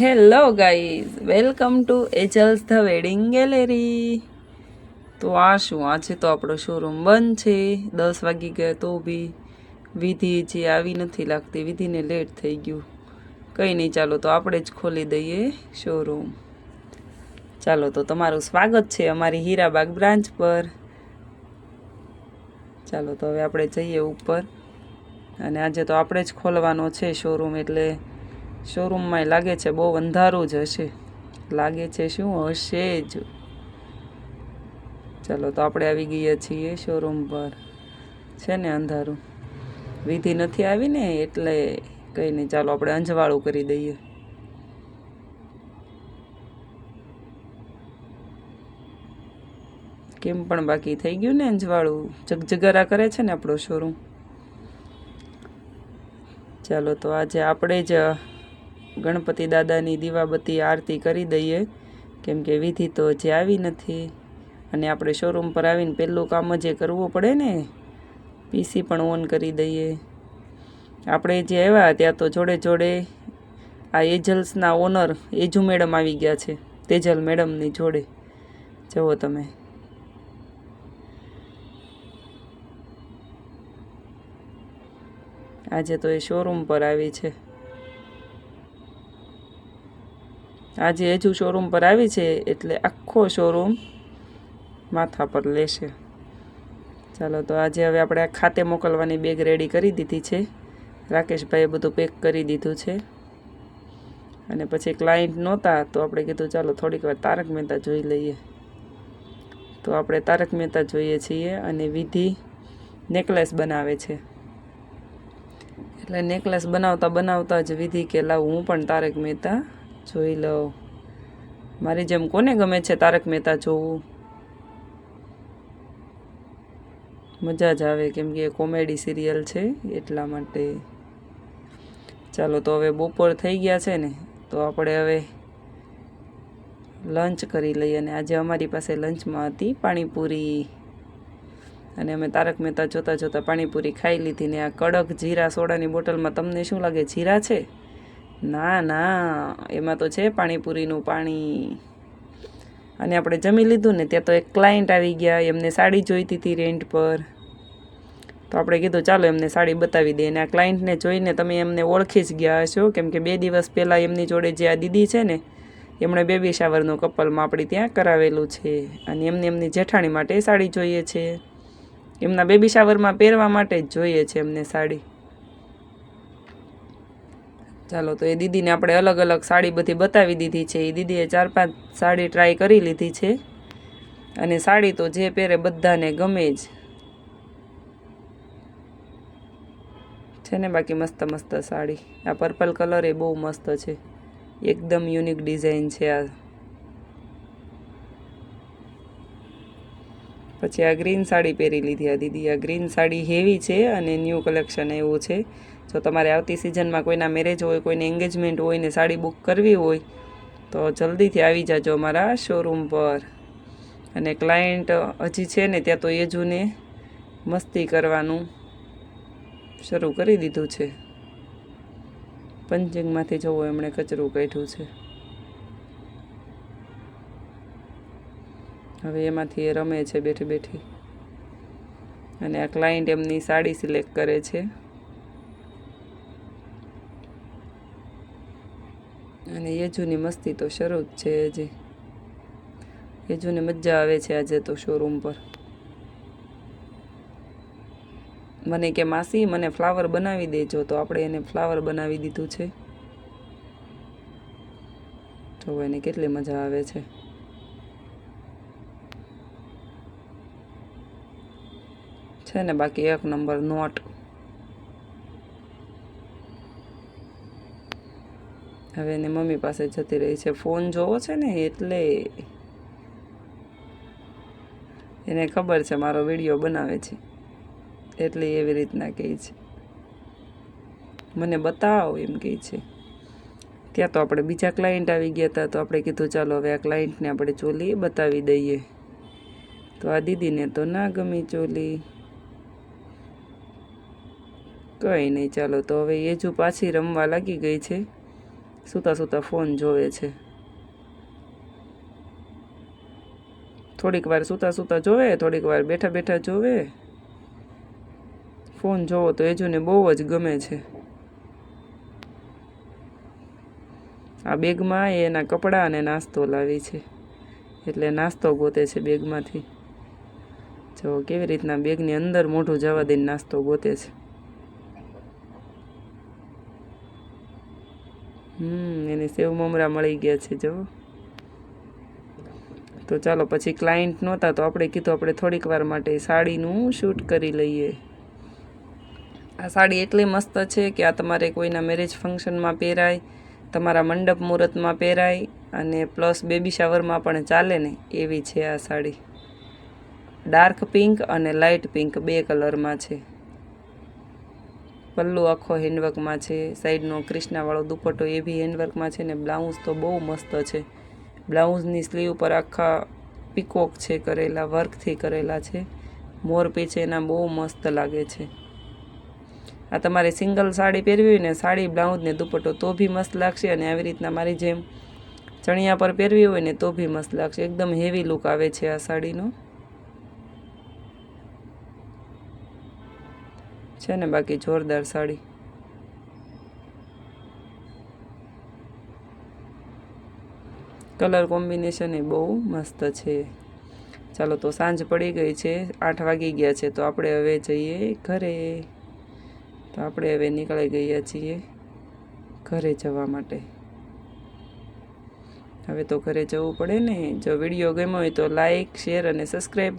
Hello guys welcome to Angels the wedding gallery તો આ શું? આજે તો આપણો શોરૂમ બંધ છે. દસ વાગી ગયા તો બી વિધિ જે આવી નથી લાગતી, વિધિને લેટ થઈ ગયું. કંઈ નહીં, ચાલો તો આપણે જ ખોલી દઈએ શોરૂમ ચાલો તો તમારું સ્વાગત છે અમારી હીરાબાગ બ્રાન્ચ પર. ચાલો તો હવે આપણે જઈએ ઉપર. અને આજે તો આપણે જ ખોલવાનો છે શોરૂમ એટલે શોરૂમમાં લાગે છે, બહુ અંધારું જ હશે. લાગે છે શું? હશે જ. ચાલો, તો આપણે આવી ગયા છીએ શોરૂમ પર. છે ને અંધારું? વિધિ નથી આવી ને? એટલે કંઈ નહીં. ચાલો, આપણે અંજવાળું કરી દઈએ. કેમ પણ બાકી થઈ ગયું ને અંજવાળું? જગજગરા કરે છે ને આપણો શોરૂમ? ચાલો, તો આજે આપણે જ ગણપતિ દાદાની દીવાબત્તી આરતી કરી દઈએ. કેમ કે વિધિ તો હજી આવી નથી. અને આપણે શોરૂમ પર આવીને પહેલું કામ જે કરવું પડે ને. પીસી પણ ઓન કરી દઈએ. આપણે જે આવ્યા ત્યાં તો જોડે જોડે આ એજલ્સના ઓનર એજુ મેડમ આવી ગયા છે. તેજલ મેડમની જોડે. જુઓ તમે. આજે તો એ શોરૂમ પર આવી છે. આજે હજુ શોરૂમ પર આવી છે, એટલે આખો શોરૂમ માથા પર લેશે. ચાલો તો આજે હવે આપણે આ ખાતે મોકલવાની બેગ રેડી કરી દીધી છે. રાકેશભાઈએ બધું પેક કરી દીધું છે. અને પછી ક્લાયન્ટ નહોતા, તો આપણે કીધું ચાલો થોડીક વાર તારક મહેતા જોઈ લઈએ. તો આપણે તારક મહેતા જોઈએ છીએ અને વિધિ નેકલેસ બનાવે છે. એટલે નેકલેસ બનાવતા બનાવતા જ વિધિ કે લાવ હું પણ તારક મહેતા જોઈ લઉં. મારી જેમ કોને ગમે છે તારક મહેતા જોવું? મજા જ આવે કેમ કે કોમેડી સિરિયલ છે એટલા માટે. ચાલો તો હવે બપોર થઈ ગયા છે ને, તો આપણે હવે લંચ કરી લઈએ અને આજે અમારી પાસે લંચમાં હતી પાણીપુરી. અને અમે તારક મહેતા જોતાં જોતાં પાણીપુરી ખાઈ લીધી ને આ કડક જીરા સોડાની બોટલમાં તમને શું લાગે, જીરા છે? ના ના, એમાં તો છે પાણીપુરીનું પાણી. અને આપણે જમી લીધું ને ત્યાં તો એક ક્લાયન્ટ આવી ગયા, એમને સાડી જોઈતી હતી રેન્ટ પર. તો આપણે કીધું, ચાલો એમને સાડી બતાવી દઈએ અને આ ક્લાયન્ટને જોઈને તમે એમને ઓળખી જ ગયા હશો. કેમ કે બે દિવસ પહેલાં એમની જોડે જે આ દીદી છે ને, એમણે બેબી શાવરનું કપલમાં આપણી ત્યાં કરાવેલું છે. અને એમને એમની જેઠાણી માટે સાડી જોઈએ છે. એમના બેબી શાવરમાં પહેરવા માટે જ જોઈએ છે એમને સાડી. ચાલો તો એ દીદીને આપણે અલગ અલગ સાડી બધી બતાવી દીધી છે. એ દીદીએ ચાર પાંચ સાડી ટ્રાય કરી લીધી છે. અને સાડી તો જે પહેરે બધાને ગમે જ. છે ને બાકી મસ્ત મસ્ત સાડી. આ પર્પલ કલર એ બહુ મસ્ત છે. એકદમ યુનિક ડિઝાઇન છે આ. પછી આ ગ્રીન સાડી પહેરી લીધી આ દીદી. આ ગ્રીન સાડી હેવી છે અને ન્યૂ કલેક્શન એવું છે. જો તમારે આવતી સિઝનમાં કોઈના મેરેજ હોય, કોઈને એન્ગેજમેન્ટ હોય ને સાડી બુક કરવી હોય, તો જલ્દીથી આવી જાજો અમારા શોરૂમ પર. અને ક્લાયન્ટ હજી છે ને ત્યાં તો એ જૂને મસ્તી કરવાનું શરૂ કરી દીધું છે. પંચિંગમાંથી જવું એમણે કચરું કાઢ્યું છે. હવે એમાંથી એ રમે છે બેઠી બેઠી. અને આ ક્લાયન્ટ એમની સાડી સિલેક્ટ કરે છે. અને યજુની મસ્તી તો શરૂ જ છે હજી. યજુને મજા આવે છે આજે તો શોરૂમ પર. મને કે, માસી, મને ફ્લાવર બનાવી દેજો. તો આપણે એને ફ્લાવર બનાવી દીધું છે. તો એને કેટલી મજા આવે છે. છે ને બાકી એક નંબર નોટ. હવે એની મમ્મી પાસે જતી રહી છે. ફોન જોવો છે ને એટલે એને ખબર છે મારો વીડિયો બનાવે છે. એટલે એવી રીતના કહે છે. મને બતાવો એમ કહે છે. ત્યાં તો આપણે બીજા ક્લાયન્ટ આવી ગયા હતા તો આપણે કીધું, ચાલો હવે આ ક્લાયન્ટને આપણે ચોલી બતાવી દઈએ. તો આ દીદીને તો ના ગમી ચોલી. કંઈ નહીં, ચાલો તો હવે એ જો પાછી રમવા લાગી ગઈ છે. સૂતા સૂતા ફોન જોવે છે. થોડીક વાર સૂતા સૂતા જોવે, થોડીક વાર બેઠા બેઠા જોવે. ફોન જોવો તો એજુને બહુ જ ગમે છે. આ બેગમાં એ એના કપડાં અને નાસ્તો લાવી છે. એટલે નાસ્તો ગોતે છે બેગમાંથી. જો કેવી રીતના બેગની અંદર મોઢું જવા દઈને નાસ્તો ગોતે છે. હમ, એને સેવ મમરા મળી ગયા છે, જો. તો ચાલો, પછી ક્લાયન્ટ નહોતા, તો આપણે કીધું આપણે થોડીક વાર માટે સાડીનું શૂટ કરી લઈએ. આ સાડી એટલી મસ્ત છે કે આ તમારે કોઈના મેરેજ ફંક્શનમાં પહેરાય, તમારા મંડપ મુહૂર્તમાં પહેરાય, અને પ્લસ બેબી શાવરમાં પણ ચાલે ને, એવી છે આ સાડી. ડાર્ક પિંક અને લાઇટ પિંક બે કલરમાં છે. પલ્લુ આખો હેન્ડવર્કમાં છે, સાઈડનો ક્રિષ્નાવાળો દુપટ્ટો એ બી હેન્ડવર્કમાં છે ને બ્લાઉઝ તો બહુ મસ્ત છે. બ્લાઉઝની સ્લીવ પર આખા પીકોક છે કરેલા વર્કથી કરેલા છે. મોર પીછે એના બહુ મસ્ત લાગે છે. આ તમારે સિંગલ સાડી પહેરવી હોય ને સાડી બ્લાઉઝ ને દુપટ્ટો તો બી મસ્ત લાગશે અને આવી રીતના મારી જેમ ચણિયા પર પહેરવી હોય ને તો બી મસ્ત લાગશે. એકદમ હેવી લુક આવે છે આ સાડીનો. છે ને બાકી જોરદાર સાડી. કલર કોમ્બિનેશન એ બહુ મસ્ત છે. ચાલો તો સાંજ પડી ગઈ છે, આઠ વાગી ગયા છે, તો આપણે હવે જઈએ ઘરે. તો આપણે હવે નીકળી ગયા છીએ ઘરે જવા માટે. હવે તો ઘરે જવું પડે ને. જો વીડિયો ગમ્યો હોય તો લાઈક, શેર અને સબસ્ક્રાઈબ